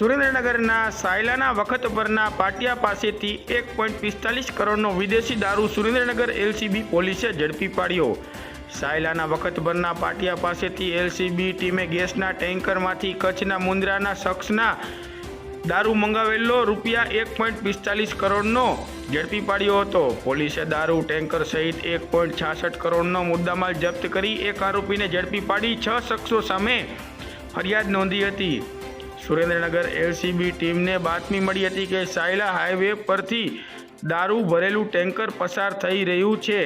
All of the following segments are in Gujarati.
સુરેન્દ્રનગરના સાયલાના વખત પરના પાટિયા પાસેથી એક પોઈન્ટ પિસ્તાલીસ કરોડનો વિદેશી દારૂ સુરેન્દ્રનગર એલસીબી પોલીસે ઝડપી પાડ્યો. સાયલાના વખતભરના પાટિયા પાસેથી એલસીબી ટીમે ગેસના ટેન્કરમાંથી કચ્છના મુંદ્રાના શખ્સના દારૂ મંગાવેલો રૂપિયા એક પોઈન્ટ પિસ્તાલીસ કરોડનો ઝડપી પાડ્યો હતો. પોલીસે દારૂ ટેન્કર સહિત એક પોઈન્ટ છાસઠ કરોડનો મુદ્દામાલ જપ્ત કરી એક આરોપીને ઝડપી પાડી છ શખ્સો સામે ફરિયાદ નોંધી હતી. સુરેન્દ્રનગર એલસીબી ટીમને બાતમી મળી હતી કે સાયલા હાઈવે પરથી દારૂ ભરેલું ટેન્કર પસાર થઈ રહ્યું છે.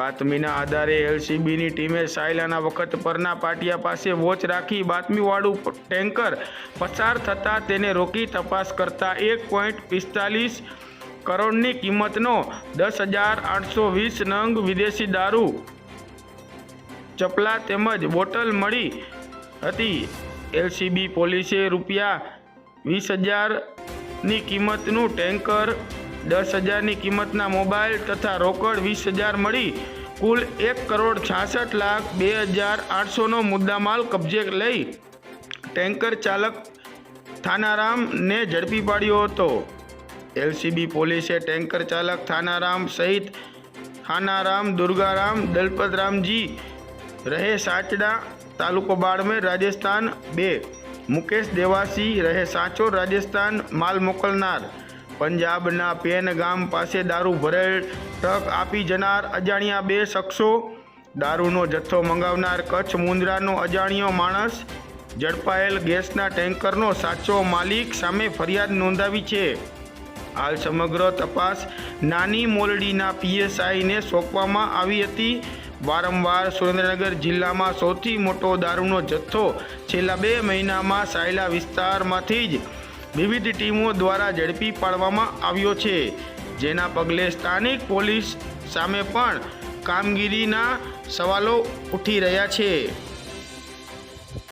બાતમીના આધારે એલસીબીની ટીમે સાયલાના વખત પરના પાટિયા પાસે વોચ રાખી બાતમીવાળું ટેન્કર પસાર થતાં તેને રોકી તપાસ કરતાં એક પોઈન્ટ પિસ્તાલીસ કરોડની કિંમતનો દસ હજાર આઠસો વીસ નંગ વિદેશી દારૂ, ચપલા તેમજ બોટલ મળી હતી. એલસીબી પોલીસે રૂપિયા વીસ હજારની કિંમતનું ટેન્કર, દસ હજારની કિંમતના મોબાઈલ તથા રોકડ વીસ હજાર મળી. કુલ એક કરોડ છાસઠ લાખ બે હજાર આઠસોનો મુદ્દામાલ કબજે લઈ ટેન્કર ચાલક થાનારામને ઝડપી પાડ્યો હતો. એલસીબી પોલીસે ટેન્કર ચાલક થાનારામ સહિત થાનારામ દુર્ગારામ દલપતરામજી રહે સાચડા તાલુકો બાડમેર, રાજસ્થાન બે. મુકેશ દેવાસી રહે સાચો, રાજસ્થાન માલ મોકલનાર. પંજાબના પેન ગામ પાસે દારૂ ભરેલ ટ્રક આપી જનાર અજાણ્યા બે શખ્સો. દારૂનો જથ્થો મંગાવનાર કચ્છ મુંદ્રાનો અજાણ્યો માણસ. ઝડપાયેલ ગેસના ટેન્કરનો સાચો માલિક સામે ફરિયાદ નોંધાવી છે. હાલ સમગ્ર તપાસ નાની મોલડીના પીએસઆઈને સોંપવામાં આવી હતી. વારંવાર સુરેન્દ્રનગર જિલ્લામાં સૌથી મોટો દારૂનો જથ્થો છેલ્લા બે મહિનામાં સાયલા વિસ્તારમાંથી જ વિવિધ ટીમો દ્વારા ઝડપી પાડવામાં આવ્યો છે. જેના પગલે સ્થાનિક પોલીસ સામે પણ કામગીરીના સવાલો ઉઠી રહ્યા છે.